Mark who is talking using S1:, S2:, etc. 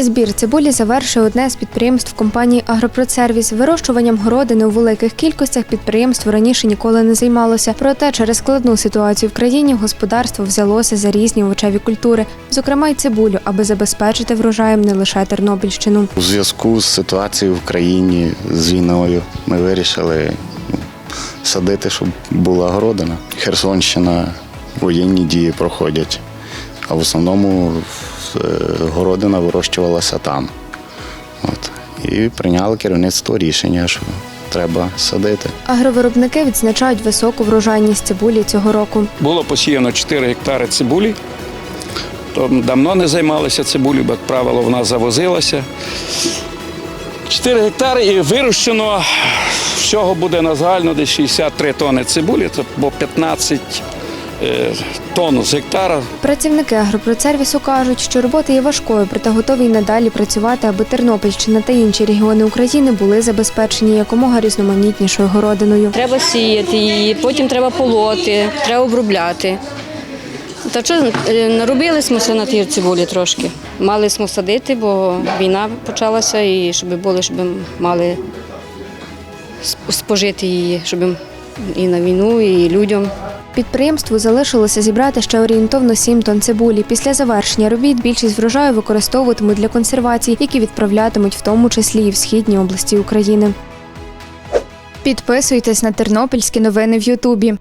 S1: Збір цибулі завершує одне з підприємств компанії Агропродсервіс. Вирощуванням городини у великих кількостях підприємство раніше ніколи не займалося. Проте через складну ситуацію в країні господарство взялося за різні овочеві культури, зокрема й цибулю, аби забезпечити врожаєм не лише Тернопільщину.
S2: У зв'язку з ситуацією в країні з війною ми вирішили ну, садити, щоб була городина. Херсонщина, воєнні дії проходять, а в основному городина вирощувалася там. От. І прийняли керівництво рішення, що треба садити.
S1: Агровиробники відзначають високу врожайність цибулі цього року.
S3: Було посіяно 4 гектари цибулі. То давно не займалися цибулею, бо, як правило, вона завозилася. 4 гектари і вирощено всього буде на загально десь 63 тонни цибулі, це бо 15 е, тонн з гектара.
S1: Працівники агропродсервісу кажуть, що робота є важкою, проте готові й надалі працювати, аби Тернопільщина та інші регіони України були забезпечені якомога різноманітнішою городиною.
S4: Треба сіяти її, потім треба полоти, треба обробляти. Та що е, наробились на тій цибулі трошки. Мали smo садити, бо війна почалася, і щоб було, щоб мали спожити її, щоб і на війну, і людям.
S1: Підприємству залишилося зібрати ще орієнтовно 7 тонн цибулі. Після завершення робіт більшість врожаю використовуватимуть для консервації, які відправлятимуть в тому числі і в східні області України. Підписуйтесь на тернопільські новини в Ютубі.